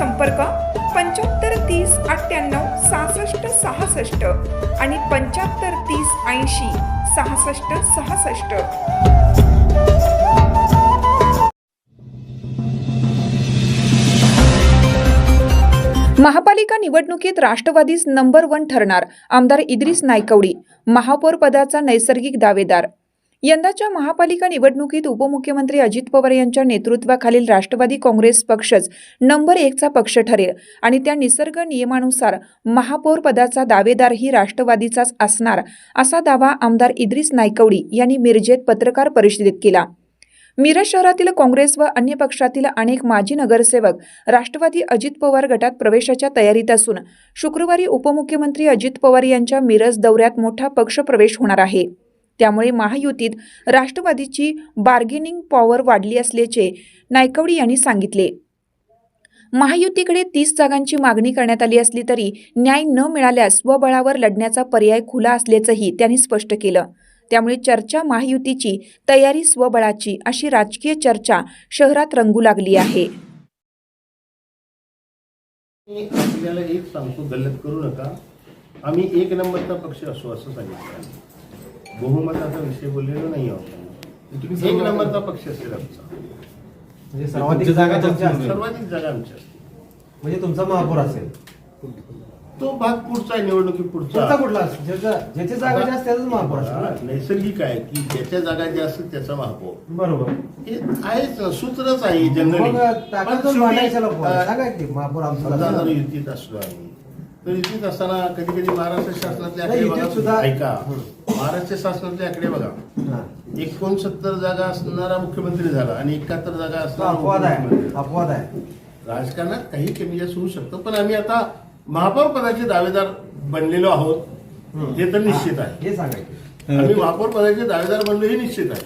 संपर्क पंच्याहत्तर तीस अठ्ठ्याण्णव सहासष्ट सहासष्ट आणि पंच्याहत्तर तीस ऐंशी सहासष्ट सहासष्ट. महापालिका निवडणुकीत राष्ट्रवादीच नंबर वन ठरणार आमदार इद्रिस नायकवडी महापौर पदाचा नैसर्गिक दावेदार. यंदाच्या महापालिका निवडणुकीत उपमुख्यमंत्री अजित पवार यांच्या नेतृत्वाखालील राष्ट्रवादी काँग्रेस पक्षच नंबर एकचा पक्ष ठरेल आणि त्या निसर्ग नियमानुसार महापौर पदाचा दावेदारही राष्ट्रवादीचाच असणार असा दावा आमदार इद्रिस नायकवडी यांनी मिरजेत पत्रकार परिषदेत केला. मिरज शहरातील काँग्रेस व अन्य पक्षातील अनेक माजी नगरसेवक राष्ट्रवादी अजित पवार गटात प्रवेशाच्या तयारीत असून शुक्रवारी उपमुख्यमंत्री अजित पवार यांच्या मिरज दौऱ्यात मोठा पक्षप्रवेश होणार आहे. त्यामुळे महायुतीत राष्ट्रवादीची बार्गेनिंग पॉवर वाढली असल्याचे नायकवडी यांनी सांगितले. महायुतीकडे तीस जागांची मागणी करण्यात आली असली तरी न्याय न मिळाल्यास स्वबळावर लढण्याचा पर्याय खुला असल्याचंही त्यांनी स्पष्ट केलं. त्यामुळे चर्चा महायुतीची तयारी स्वबळाची अशी राजकीय चर्चा शहरात रंगू लागली आहे. आपल्याला एक सांगतो गल्लत करू नका. आम्ही एक नंबरचा पक्ष असू असं सांगितलं. बहुमताचा विषय बोललेलो नाही आहोत. तुम्ही एक नंबरचा पक्ष असेल आमचा. म्हणजे सर्वाधिक जागा तुमच्या असतील. सर्वाधिक जागा आमच्या असतील. म्हणजे तुमचा महापौर असेल. तो भाग पुढचा आहे निवडणुकी पुढचा. कुठला असेल? ज्याचा ज्याची जागा जास्त त्याचाच महापौर असेल ना? नैसर्गिक आहे की ज्याच्या जागा ज्या असतील त्याचा महापौर. बरोबर. हे आहेच सूत्रच आहे जनरली मग ताकद मांडायच्या सांगा की महापौर आमचा जर. युतीत असलो आम्ही तर युतीत असताना कधी कधी महाराष्ट्र शासनातले नाही, आकडे युतीत बघा सुद्धा- ऐका. महाराष्ट्र शासनातले आकडे बघा. एकोणसत्तर जागा असणारा मुख्यमंत्री झाला आणि एकाहत्तर जागा असणारा अपवाद आहे. अपवाद आहे राजकारणात काही कमी जास्त होऊ शकतं पण आम्ही आता महापौर पदाचे दावेदार बनलेलो आहोत. हे तर निश्चित आहे हे सांगा की आम्ही महापौर पदाचे दावेदार बनलो हे निश्चित आहे